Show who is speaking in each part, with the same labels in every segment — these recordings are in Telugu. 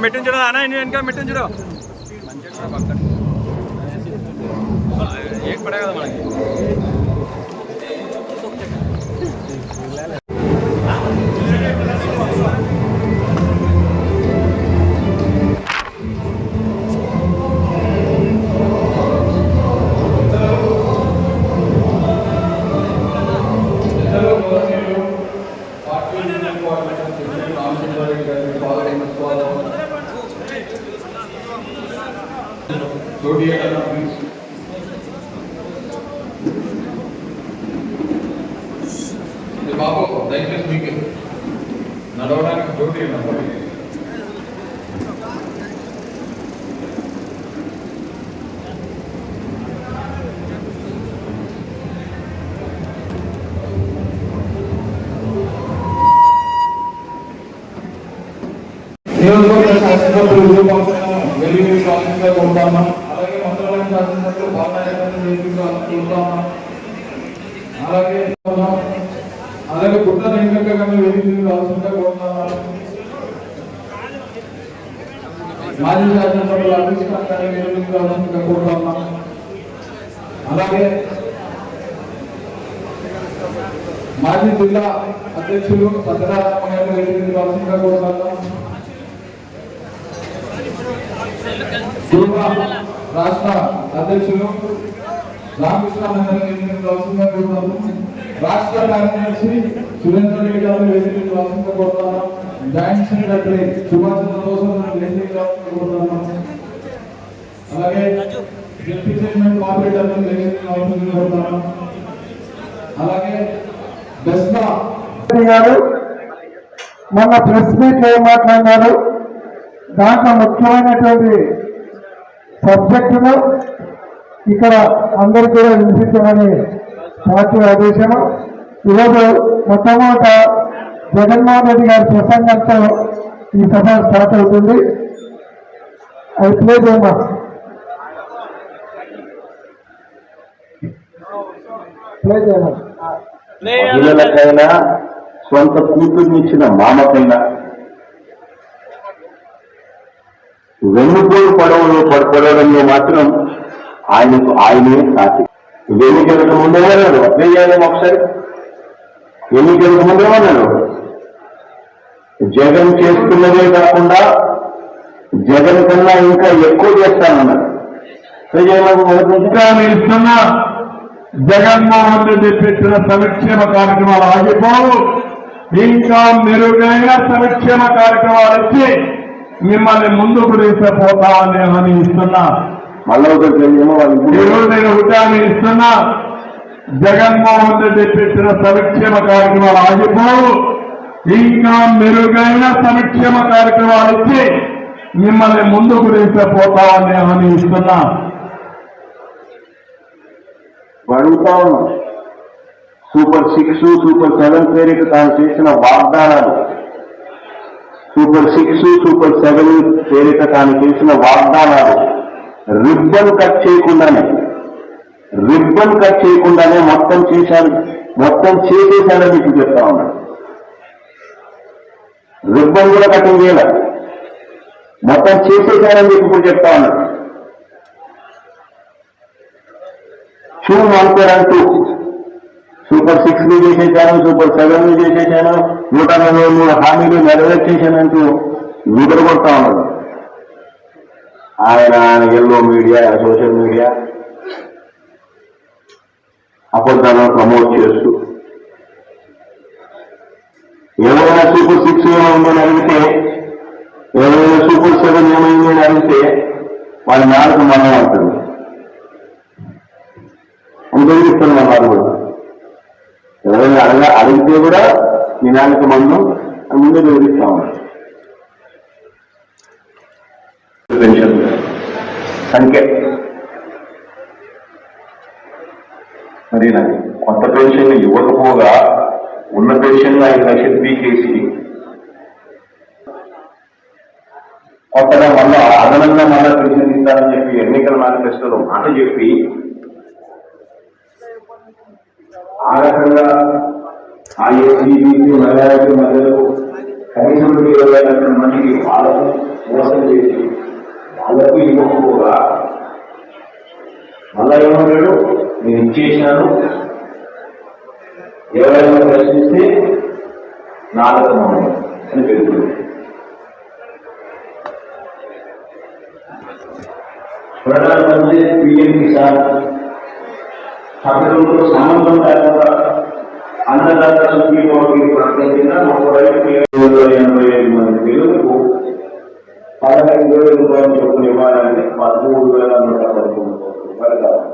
Speaker 1: మెట్టిన చూడ అన్న ఇన్ని వెనక మెట్టిన చూడు ఏం పడే కదా మనకి
Speaker 2: ఇది బాబు దయచేసి మీకు నడవడానికి డ్యూటీ ఉన్నది నియోజకవర్గ శాసనసభ్యులు విజయభాస్కర్ వెలుగు శాసనంగా కోరుతామా అలాగే మంత్రాలయం శాసనసభ్యులు బాలనాయకులను అలాగే అలాగే గుట్ట వెంకట గారిని వేదికగా రావాల్సిందిగా మాజీ శాసనసభ్యులు అభిష్ రావాల్సిందిగా అలాగే మాజీ జిల్లా అధ్యక్షులు సత్యనారాయణ గారిని రావాల్సిందిగా రాష్ట్ర అధ్యక్షులు రామకృష్ణ రాష్ట్రంగా కోరుతాను రాష్ట్ర కార్యదర్శి సురేంద్ర రెడ్డి గారు వేదిక రాష్ట్రంగా కోరుతాను జాయింట్ సెక్రటరీ సుభాష్ చంద్రబోస్ అలాగే డిప్యూటీ చైర్మన్ కోఆపరేటర్ అలాగే బెస్టా
Speaker 3: గారు మొన్న ప్రెస్ మీట్ ఏం మాట్లాడినారు దాంట్లో ముఖ్యమైనటువంటి సబ్జెక్టును ఇక్కడ అందరికీ కూడా వినిపించమని పార్టీ ఆదేశము. ఈరోజు మొట్టమొదట జగన్మోహన్ రెడ్డి గారి ప్రసంగంతో ఈ సభ స్టార్ట్ అవుతుంది. అది ప్లే చేయమా ప్లే చేయమా
Speaker 4: పిల్లలకైనా సొంత కూతుర్నిచ్చిన మామకైనా వెన్నుపోలు పడవలు పడవడంలో మాత్రం ఆయనకు ఆయనే సాటి ఎన్నికలకు ముందేమన్నాడు అప్లై చేయాలేమో ఒకసారి. ఎన్నికలకు ముందేమన్నాడు జగన్ చేస్తున్నదే కాకుండా జగన్ కన్నా ఇంకా ఎక్కువ చేస్తానన్నాడు.
Speaker 3: ఇంకా మీరు ఇస్తున్న జగన్మోహన్ రెడ్డి పెట్టిన సంక్షేమ కార్యక్రమాలు ఆగిపోవు. ఇంకా మెరుగైన సంక్షేమ కార్యక్రమాలు ఇచ్చి మిమ్మల్ని ముందుకు తీసుకుపోతామని హామీ ఇస్తున్నా.
Speaker 4: మళ్ళీ
Speaker 3: ఈరోజు నేను ఉద్యాన్ని ఇస్తున్నా. జగన్మోహన్ రెడ్డి పెట్టిన సంక్షేమ కార్యక్రమాలు ఆగిపోవు. ఇంకా మెరుగైన సంక్షేమ కార్యక్రమాలు ఇచ్చి మిమ్మల్ని ముందుకు తీసుకుపోతామని హామీ ఇస్తున్నా.
Speaker 4: అడుగుతా సూపర్ సిక్స్ సూపర్ సెవెన్ పేరుకి తాను చేసిన వాగ్దానాలు సూపర్ సిక్స్ సూపర్ సెవెన్ పేరిట తాను చేసిన వాగ్దానాలు రిబ్బన్ కట్ చేయకుండానే రిబ్బన్ కట్ చేయకుండానే మొత్తం చేశాను మొత్తం చేసేశానని మీకు చెప్తా ఉన్నాడు రిబ్బన్ కూడా కటింగ్ చేయాల. మొత్తం చేసేశానని మీకు ఇప్పుడు చెప్తా ఉన్నాడు చూ వన్ పేర్ సూపర్ సిక్స్ని చేసేసాను సూపర్ సెవెన్ని చేసేసాను నూట నలభై మూడు హామీలు నెరవేర్చేసానంటూ కొడతా ఉన్నాడు. ఆయన ఎల్లో మీడియా సోషల్ మీడియా అబద్ధాలను ప్రమోట్ చేస్తూ ఎవరైనా సూపర్ సిక్స్ ఏమైందని అడిగితే ఎవరైనా సూపర్ సెవెన్ ఏమైందని అడిగితే వాళ్ళ నాలుగు మనం అంటుంది అనుభవిస్తున్న వాళ్ళు కూడా ఎవరైనా అడగ అడిగితే కూడా నినానికి మందం ముందే వివరిస్తా ఉన్నారు పెన్షన్ సంఖ్య మరి నాకు కొత్త పెన్షన్ ఇవ్వకపోగా ఉన్న పెన్షన్ ఐదు లక్షలు పీకేసి కొత్తగా మళ్ళా అదనంగా మళ్ళా పెన్షన్ ఇస్తారని చెప్పి ఎన్నికల మేనిఫెస్టోలో మాట చెప్పి ఆ రకంగా ఆ ఏసీబీసీ మైనారిటీ మధ్యలో కనీసం ఇరవై లక్షల మందికి వాళ్ళను మోసం చేసి వాళ్ళకు ఇవ్వకపోగా మళ్ళా ఏమన్నాడు నేను ఇచ్చేసినాను. ఎవరైనా ప్రశ్నిస్తే నాటకం అని పెరుగుతుంది. ప్రధానమంత్రి పిఎం కిసాన్ సభ్యులతో సంబంధం లేకుండా అన్నదాతల పీఓకి ప్రకటించిన ముప్పై వేల ఎనభై ఐదు మంది పిల్లలకు పదహైదు వేల రూపాయలు చొప్పున ఇవ్వాలని పదమూడు వేల నూట పదకొండు కోట్ల రూపాయలు కావాలి.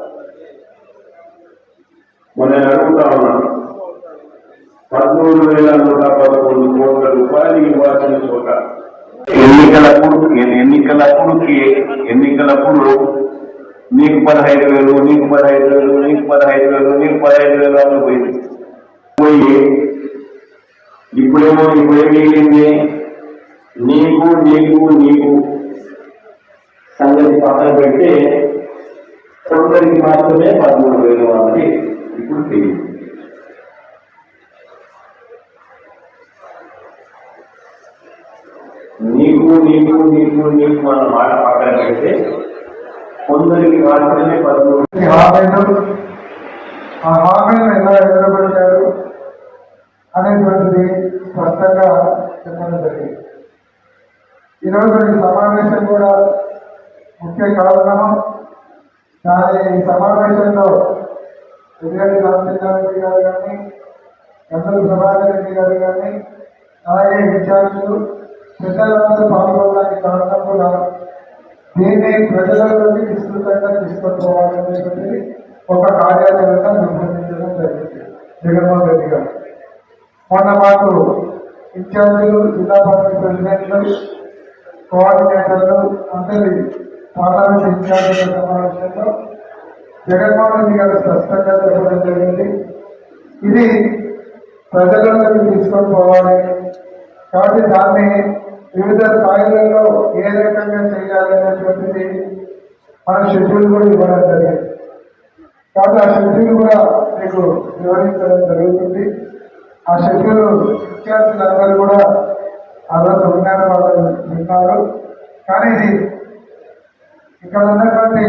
Speaker 4: మొన్న నేను అడుగుతా ఉన్నాను. పదమూడు వేల నూట పదకొండు కోట్ల రూపాయలు ఇవ్వాల్సిన చోట ఎన్నికలప్పుడు ఎన్నికలప్పుడుకి ఎన్నికలప్పుడు నీకు పదహైదు వేలు నీకు పదహైదు వేలు నీకు పదహైదు వేలు నీకు పదహైదు వేలు అని పోయింది. పోయి ఇప్పుడేమో ఇప్పుడేం మిగిలింది నీకు నీకు నీకు సంగతి పక్కన పెడితే కొందరికి మాత్రమే పదమూడు వేలు అన్నది ఇప్పుడు తెలియదు. నీకు నీకు నీకు నీకు మన మాట పక్కన పెడితే కొందరికి మాత్రమే పదమూడు
Speaker 5: ఈ హామీలు ఆ హామీలను ఎలా ఎదురబడ్డారు అనేటువంటిది స్పష్టంగా చెప్పడం జరిగింది. ఈరోజు ఈ సమావేశం కూడా ముఖ్య కారణం దాని ఈ సమావేశంలో ఎదురెడ్డి రామచంద్రారెడ్డి గారు కానీ గంటలు ప్రభాకర్ గారు కానీ అలాగే విద్యార్థులు పెద్దలందరూ పాల్గొనడానికి కారణం కూడా దీన్ని ప్రజలలోకి విస్తృతంగా తీసుకొచ్చుకోవాలనేటువంటిది ఒక కార్యాచరణగా నిర్వహించడం జరిగింది. జగన్మోహన్ రెడ్డి గారు. మొన్న మాకు ఇన్ఛార్జీలు జిల్లా పార్టీ ప్రెసిడెంట్లు కోఆర్డినేటర్లు అందరి పార్లమెంట్ ఇన్ఛార్జీల సమావేశంలో జగన్మోహన్ రెడ్డి గారు స్పష్టంగా చెప్పడం జరిగింది. ఇది ప్రజలలోకి తీసుకొని పోవాలి కాబట్టి దాన్ని వివిధ స్థాయిలలో ఏ రకంగా చేయాలి అనేటువంటిది మన షెడ్యూల్ కూడా ఇవ్వడం జరిగింది. కాబట్టి ఆ షెడ్యూల్ కూడా మీకు వివరించడం జరుగుతుంది. ఆ షెడ్యూల్ విద్యార్థులందరూ కూడా ఆ రోజు ఉన్నారు వాళ్ళు విన్నారు కానీ ఇది ఇక్కడ ఉన్నటువంటి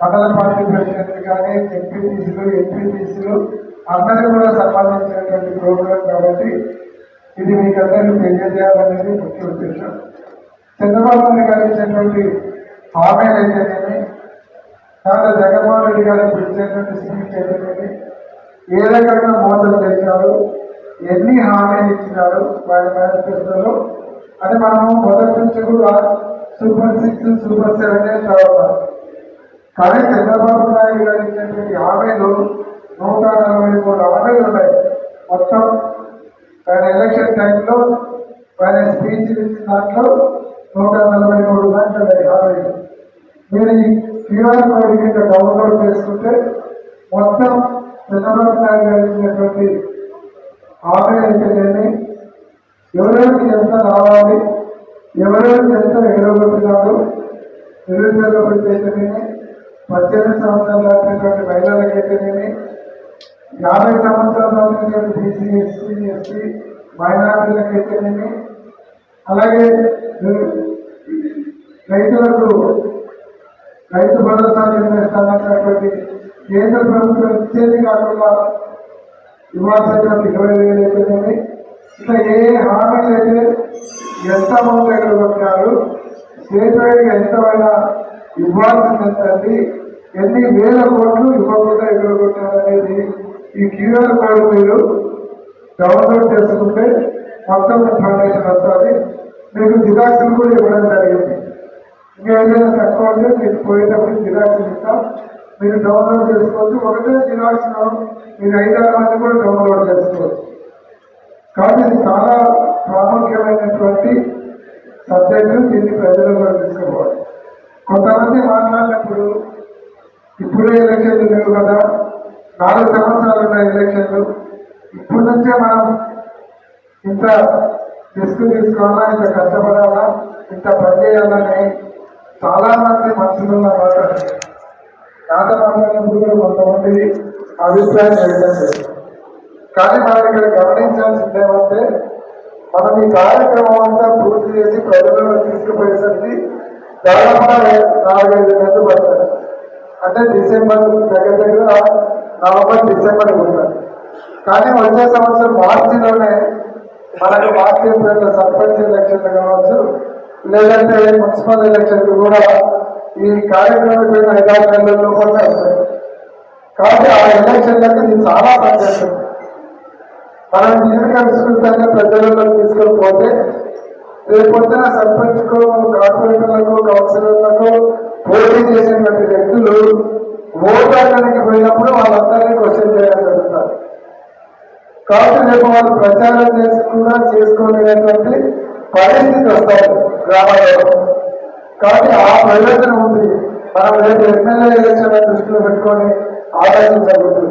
Speaker 5: మండల పార్టీ ప్రెసిడెంట్ కానీ ఎంపీటీసీలు ఎంపీటీసీలు అందరూ కూడా సంబంధించినటువంటి ప్రోగ్రాం కాబట్టి ఇది మీకు అందరికీ తెలియజేయాలనేది ముఖ్య ఉద్దేశం. చంద్రబాబు నాయుడు గారు ఇచ్చినటువంటి హామీలు అయితేనేమి తర్వాత జగన్మోహన్ రెడ్డి గారు పిలిచేటువంటి స్పీచ్ అయితేనేమి ఏ రకంగా మోసం చేశారు ఎన్ని హామీలు ఇచ్చినారు వారి మేనిఫెస్టోలో అని మనము మొదటి నుంచి కూడా సూపర్ సిక్స్ సూపర్ సెవెన్ చదవాలి కానీ చంద్రబాబు నాయుడు గారు ఇచ్చినటువంటి హామీలు నూట నలభై మూడు హామీలు ఉన్నాయి. మొత్తం ఆయన ఎలక్షన్ టైంలో ఆయన స్పీచ్ ఇచ్చిన దాంట్లో నూట నలభై మూడు గంటలు హామీలు మీరు ఈ క్యూఆర్ కోడ్ కింద డౌన్లోడ్ చేసుకుంటే మొత్తం చంద్రబాబు నాయుడు గారు ఇచ్చినటువంటి హామీలు అయితేనేమి ఎవరెవరికి ఎంత రావాలి ఎవరెవరికి ఎంత ఎగరగొట్టినారు నిరుద్యోగ నిరుద్యోగపడితేనేమి పద్దెనిమిది సంవత్సరాలు దాటినటువంటి మహిళలకైతేనేమి యాభై సంవత్సరాలు బీసీ ఎస్సీ ఎస్టీ మైనారిటీలకైతేనేమి అలాగే రైతులకు రైతు భరోసా నిర్ణయిస్తానన్నటువంటి కేంద్ర ప్రభుత్వం ఇచ్చేది కాకుండా ఇవ్వాల్సినటువంటి ఇరవై వేలు అయితేనేమి ఇట్లా ఏ హామీలు అయితే ఎంత మంది ఎగరగొట్టారు స్టేట్ వైడ్గా ఎంతమైనా ఇవ్వాల్సినటువంటి ఎన్ని వేల కోట్లు ఇవ్వకుండా ఎగరగొట్టారు అనేది ఈ క్యూఆర్ కోడ్ మీరు డౌన్లోడ్ చేసుకుంటే మొత్తం ఇన్ఫర్మేషన్ వస్తుంది. మీకు జిరాక్స్లు కూడా ఇవ్వడం జరిగింది. ఇంకా ఏదైనా తక్కువ ఉంటే మీకు పోయేటప్పుడు జిరాక్స్ ఇస్తాం. మీరు డౌన్లోడ్ చేసుకోవచ్చు. ఒకటే జిరాక్స్ మీరు ఐదారు మంది కూడా డౌన్లోడ్ చేసుకోవచ్చు. కాబట్టి ఇది చాలా ప్రాముఖ్యమైనటువంటి సబ్జెక్టు దీన్ని ప్రజలలో తీసుకోవాలి కొంతమంది మాట్లాడినప్పుడు ఇప్పుడే ఎలక్షన్లు లేవు కదా. నాలుగు సంవత్సరాలు ఉన్నాయి ఎలక్షన్లు ఇప్పటి నుంచే మనం ఇంత రిస్క్ తీసుకోవాలా ఇంత కష్టపడాలా ఇంత పని చేయాలని చాలా మంది మనుషులు మాట్లాడారు మాట్లాడినప్పుడు కూడా కొంతమంది అభిప్రాయం ఏంటంటే కానీ మనం ఇక్కడ గమనించాల్సింది ఏమంటే మనం ఈ కార్యక్రమం అంతా పూర్తి చేసి ప్రజలను తీసుకుపోయేసరికి దాదాపు నాలుగైదు నెలలు పడతారు అంటే డిసెంబర్ దగ్గర దగ్గర నవంబర్ డిసెంబర్ ఉంటాయి కానీ వచ్చే సంవత్సరం మార్చిలోనే మనకు మార్చి ఏప్రిల్ సర్పంచ్ ఎలక్షన్లు కావచ్చు లేదంటే మున్సిపల్ ఎలక్షన్లు కూడా ఈ కార్యక్రమం పోయిన ఐదారు నెలల లోపల వస్తాయి. కాబట్టి ఆ ఎలక్షన్లకు ఇది చాలా పనిచేస్తుంది. మనం నీరు కలుసుకుంటానే ప్రజలలో తీసుకొని పోతే రేపొద్దున సర్పంచ్కు కార్పొరేటర్లకు కౌన్సిలర్లకు పోటీ చేసినటువంటి వ్యక్తులు ఓటానికి పోయినప్పుడు వాళ్ళందరినీ క్వశ్చన్ చేయడం జరుగుతుంది. కాబట్టి రేపు వాళ్ళు ప్రచారం చేసి కూడా చేసుకోలేనటువంటి పరిస్థితి వస్తాయి గ్రామాల్లో. కాబట్టి ఆ ప్రయోజనం ఉంది. మనం రేపు ఎమ్మెల్యే ఎలక్షన్ దృష్టిలో పెట్టుకొని ఆలోచించకూడదు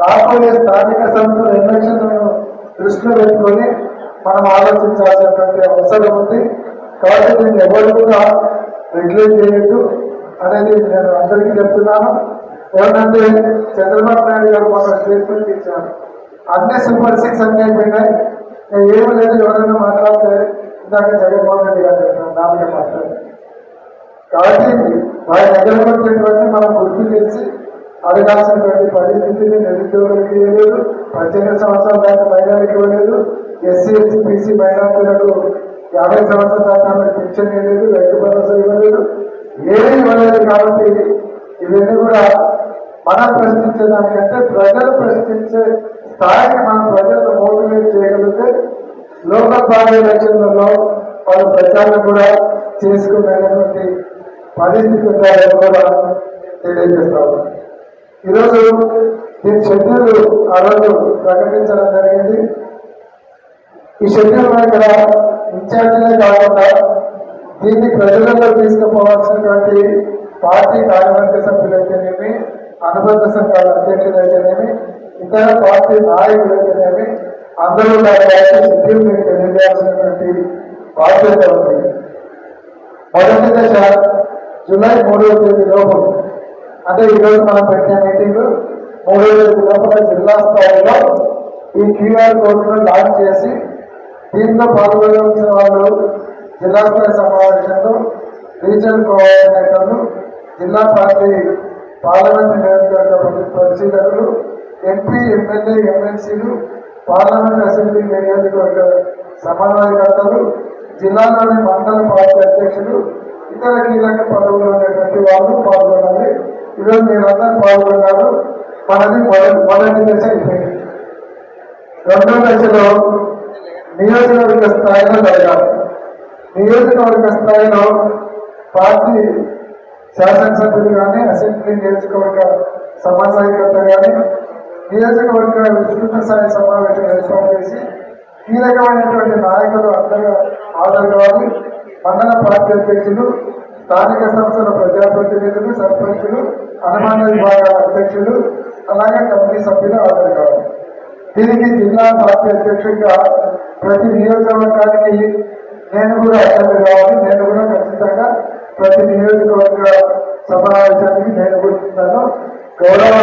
Speaker 5: రాబోయే స్థానిక సంస్థల ఎలక్షన్లను దృష్టిలో పెట్టుకొని మనం ఆలోచించాల్సినటువంటి అవసరం ఉంది. కాబట్టి దీన్ని ఎవరు కూడా రెగ్యులేట్ చేయొద్దు అనేది నేను అందరికీ చెప్తున్నాను. ఏమంటే చంద్రబాబు నాయుడు గారు మన స్టేట్మెంట్ ఇచ్చారు. అన్ని సూపర్ సిక్స్ అన్నీ అయిపోయినాయి. ఏమి లేదు ఎవరైనా మాట్లాడితే ఇందాక జగన్మోహన్ రెడ్డి గారు చెప్పారు నాలుగే మాట్లాడారు కాబట్టి వారి దగ్గర ఉన్నటువంటి మనం గుర్తు చేసి అడగాల్సినటువంటి పరిస్థితిని నిరుద్యోగులకు ఇవ్వలేదు పద్దెనిమిది సంవత్సరాల దాకా మహిళలకు ఇవ్వలేదు ఎస్సీ ఎస్టీ బీసీ మైనార్టీలకు యాభై సంవత్సరాల దాకా పెన్షన్ ఇవ్వలేదు రైతు భరోసా ఇవ్వలేదు ఏమీ ఇవ్వలేదు కాబట్టి ఇవన్నీ కూడా మనం ప్రశ్నించేదానికంటే ప్రజలు ప్రశ్నించే స్థాయికి మనం ప్రజలను మోటివేట్ చేయగలిగితే లోకల్ బాడీ ఎలక్షన్లలో వాళ్ళు ప్రచారం కూడా చేసుకునేటువంటి పరిస్థితి ఉండాలని కూడా తెలియజేస్తాము ఈరోజు దీని షెడ్యూల్ ఆ రోజు ప్రకటించడం జరిగింది. ఈ షెడ్యూల్ ఇక్కడ ఇన్ఛార్జీలే కాకుండా దీన్ని ప్రజలలో తీసుకుపోవాల్సినటువంటి పార్టీ కార్యవర్గ సభ్యులైతేనేమి అనుబంధ సంఘాల అధ్యక్షులైతేనేమి ఇతర పార్టీ నాయకులైతేనేమి అందరూ దాని తెలియజేయాల్సినటువంటి బాధ్యత ఉంది. మొదటి దశ జూలై మూడవ తేదీ లోపు అంటే ఈరోజు మనం పెట్టిన మీటింగ్ మూడవ తేదీ లోపల జిల్లా స్థాయిలో ఈ క్యూఆర్ కోడ్ను లాంచ్ చేసి దీంట్లో పాల్గొనవలసిన వాళ్ళు జిల్లా స్థాయి సమావేశంలో రీజనల్ కోఆర్డినేటర్లు జిల్లా పార్టీ పార్లమెంట్ నియోజకవర్గ పరిశీలకులు ఎంపీ ఎమ్మెల్యే ఎమ్మెల్సీలు పార్లమెంట్ అసెంబ్లీ నియోజకవర్గ సమన్వయకర్తలు జిల్లాలోని మండల పార్టీ అధ్యక్షులు ఇతర కీలక పదవులు ఉన్నటువంటి వాళ్ళు పాల్గొనాలి. ఈరోజు మీరందరూ పాల్గొన్నారు. మనది మొదటి మొదటి దశ అయిపోయింది. రెండో దశలో నియోజకవర్గ స్థాయిలో జరగాలి. నియోజకవర్గ స్థాయిలో పార్టీ శాసనసభ్యులు కానీ అసెంబ్లీ నియోజకవర్గ సమన్వయకర్త కానీ నియోజకవర్గ విస్తృత స్థాయి సమావేశం ఏర్పాటు చేసి కీలకమైనటువంటి నాయకులు అందరూ హాజరు కావాలి మండల పార్టీ అధ్యక్షులు స్థానిక సంస్థల ప్రజాప్రతినిధులు సర్పంచులు అనుమాన విభాగాల అధ్యక్షులు అలాగే కమిటీ సభ్యులు హాజరు కావాలి దీనికి జిల్లా పార్టీ అధ్యక్షుడిగా ప్రతి నియోజకవర్గానికి నేను కూడా హాజరు కావాలి. నేను కూడా ఖచ్చితంగా ప్రతి నియోజకవర్గ సమావేశానికి నేను కూర్చుంటాను గౌరవ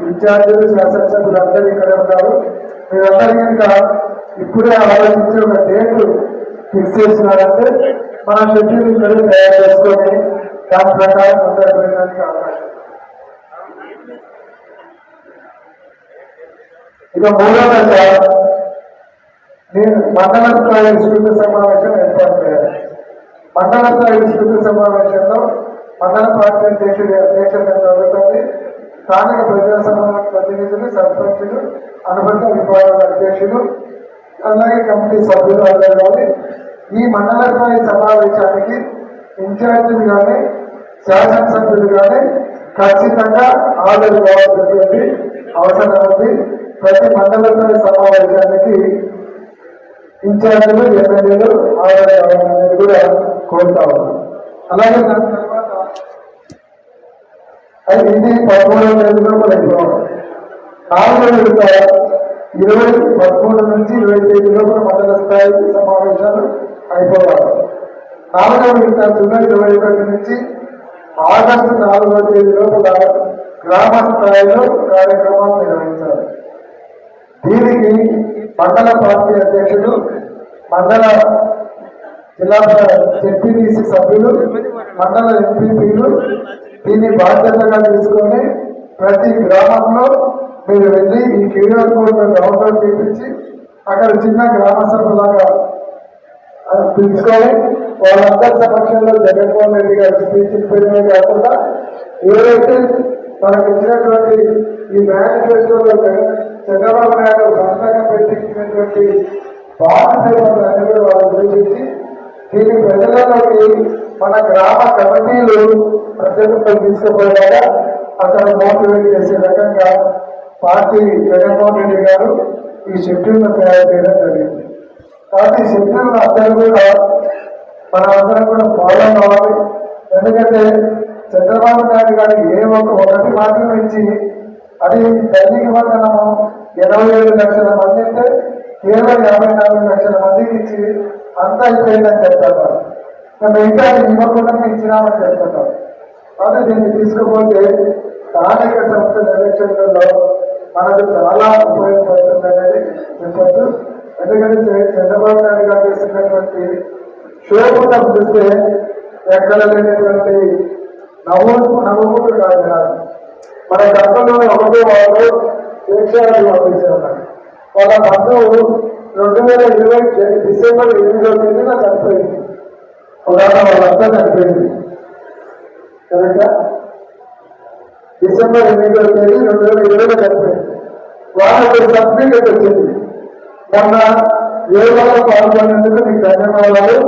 Speaker 5: విద్యార్థులు శాసనసభ్యులు అందరూ ఇక్కడ ఉన్నారు. మీరందరూ కనుక ఇప్పుడే ఆలోచించి ఒక డేట్ ఫిక్స్ చేసినారంటే మన షెడ్యూల్ ఇక్కడ తయారు చేసుకొని దాని ప్రకారం అందరూ వెళ్ళడానికి అవకాశం ఇక మూడవ దశ నేను మండల స్థాయి సమావేశం ఏర్పాటు చేయాలి. మండల స్థాయి విస్తృత సమావేశంలో మండల పార్టీ అధ్యక్షుడి అధ్యక్షత జరుగుతుంది స్థానిక ప్రజా ప్రతినిధులు సర్పంచులు అనుబంధ విభాగాల అధ్యక్షులు అలాగే కమిటీ సభ్యులు అందరూ ఈ మండల స్థాయి సమావేశానికి ఇన్ఛార్జీలు కానీ శాసనసభ్యులు కానీ ఖచ్చితంగా హాజరు కావాల్సినటువంటి అవసరం ఉంది. ప్రతి మండల స్థాయి సమావేశానికి ఇన్ఛార్జీలు ఎమ్మెల్యేలు హాజరు కావాలనేది కూడా కోరుతా అలాగే దాని తర్వాత అది ఎన్ని పదమూడు తేదీలో కూడా అయిపోవాలి ఇరవై పదమూడు నుంచి ఇరవై ఐదు లోపల మండల స్థాయి సమావేశాలు అయిపోవాలి. నాలుగవ జూలై ఇరవై ఒకటి నుంచి ఆగస్టు నాలుగవ తేదీ లోపల గ్రామ స్థాయిలో కార్యక్రమాలు నిర్వహించాలి. దీనికి మండల పార్టీ అధ్యక్షుడు మండల జిల్లా జెడ్పీటీసీ సభ్యులు మండల ఎంపీపీలు దీన్ని బాధ్యతగా తీసుకొని ప్రతి గ్రామంలో మీరు వెళ్ళి ఈ క్యూఆర్ కోడ్ డౌన్లోడ్ చేయించి అక్కడ చిన్న గ్రామ సభలాగా పిలుచుకొని వాళ్ళందరి సమక్షంలో జగన్మోహన్ రెడ్డి గారు స్పీచ్ ఇవ్వడమే కాకుండా ఏదైతే మనకు ఇచ్చినటువంటి ఈ మేనిఫెస్టోలో చంద్రబాబు నాయుడు సంతకం పెట్టించినటువంటి బాండ్ వాళ్ళు అన్ని కూడా దీని ప్రజలలోకి మన గ్రామ కమిటీలు ప్రజలతో తీసుకుపోయేలాగా అక్కడ మోటివేట్ చేసే రకంగా పార్టీ జగన్మోహన్ రెడ్డి గారు ఈ షెడ్యూల్ను తయారు చేయడం జరిగింది. కాబట్టి షెడ్యూల్ అందరూ కూడా మనందరం కూడా ఫాలో కావాలి ఎందుకంటే చంద్రబాబు నాయుడు గారికి ఏ ఒక్క ఒకటి మాత్రం ఇచ్చి అది తల్లికి వందనము ఎనభై ఏడు లక్షల మంది అంటే కేవలం యాభై నాలుగు లక్షల మందికి ఇచ్చి అంతా అయిపోయిందని చెప్తారు. ఇంకా ఇవ్వకుండా ఇచ్చినామని చెప్తున్నారు కాబట్టి దీన్ని తీసుకుపోతే స్థానిక సంస్థల ఎలక్షన్లలో మనకు చాలా ఉపయోగపడుతుంది అనేది చెప్పచ్చు. ఎందుకంటే చంద్రబాబు నాయుడు గారు చేసినటువంటి శోభం చూస్తే ఎక్కడ లేనటువంటి నవ్వు నవ్వుకుంటూ కాదు కాదు. మన గతంలో ఒకటే వాళ్ళు దీక్షాలు పంపించారు వాళ్ళ బంధువు రెండు వేల ఇరవై డిసెంబర్ ఎనిమిదో నాకు చనిపోయింది. ఉదాహరణ వాళ్ళంతా చనిపోయింది. కరెక్టా? డిసెంబర్ ఎనిమిదో తేదీ రెండు వేల ఇరవైలో చనిపోయింది. వాళ్ళకి సర్టిఫికేట్ వచ్చింది. మొన్న యోగాలో పాల్గొనేందుకు నీకు ధన్యవాదాలు?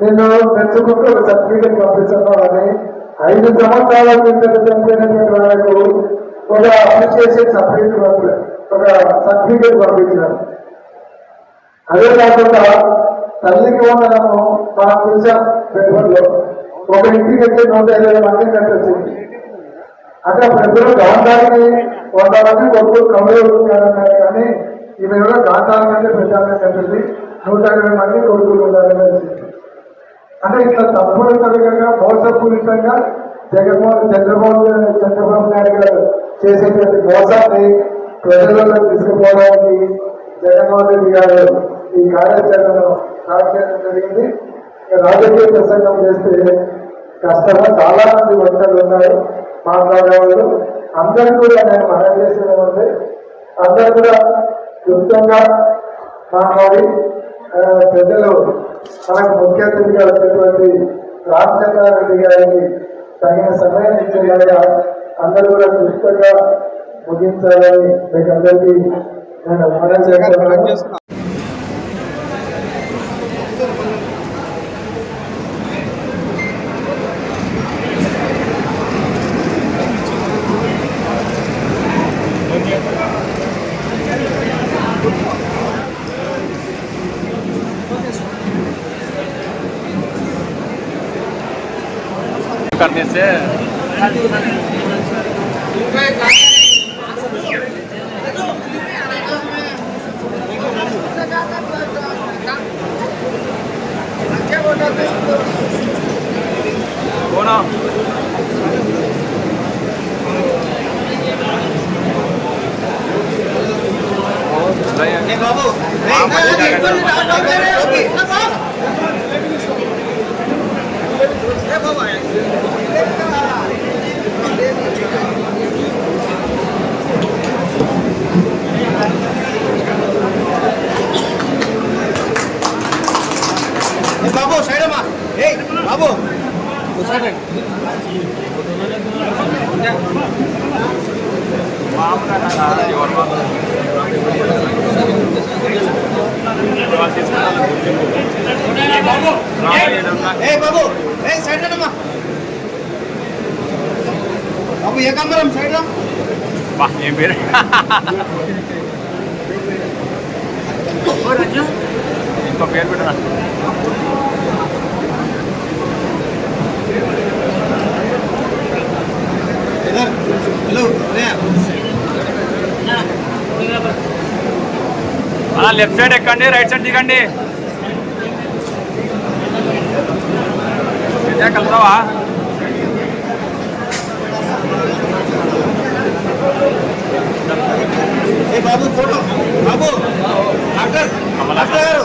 Speaker 5: నేను మెచ్చుకుంటూ ఒక సర్టిఫికేట్ పంపిస్తున్నానని ఐదు సంవత్సరాల క్రితం చనిపోయినటువంటి వాళ్ళకు ఒక అప్లికేషన్ సర్టిఫికేట్ పంపి ఒక సర్టిఫికేట్ పంపించారు. అదే కాకుండా తల్లికి వందనము మనం చూసాం పేపర్లో ఒక ఇంటికి అయితే నూట ఇరవై మంది కట్టొచ్చింది అంటే ప్రజలు గాంధానికి వంద మంది కొడుకు కమలు ఉన్నారన్నారు కానీ ఈమె కూడా గాంధారం అంటే ప్రచారం కట్టింది నూట ఇరవై మంది కొడుకులు ఉన్నారని అంటే ఇట్లా తప్పుడు తరగంగా మోసపూరితంగా జగన్మోహన్ చంద్రబాబు గారు చంద్రబాబు నాయుడు గారు చేసేటువంటి మోసాన్ని ప్రజలలో తీసుకుపోవడానికి జగన్మోహన్ రెడ్డి గారు ఈ కార్యాచరణను కార్యాచరణ జరిగింది. రాజకీయ ప్రసంగం చేస్తే కష్టంగా చాలా మంది వర్కర్లు ఉన్నారు మాట్లాడేవాళ్ళు. అందరూ కూడా నేను మనం చేసేది ఏమంటే అందరూ కూడా క్లుప్తంగా మాట్లాడి ప్రజలు మనకు ముఖ్య అతిథిగా వచ్చినటువంటి రామచంద్రారెడ్డి గారికి తగిన సమయం ఇచ్చేలాగా అందరూ కూడా క్లుప్తంగా ముగించాలని మీకు అందరికీ నేను మనం చేస్తాను
Speaker 1: करने से कौन हो?
Speaker 6: నీ పేరు? ఇంకో
Speaker 1: పేరు లెఫ్ట్ సైడ్ ఎక్కండి రైట్ సైడ్ దిగండి. కలుతావా
Speaker 6: ఏ బాబు ఫోటో. బాబు డాక్టర్ డాక్టర్ గారు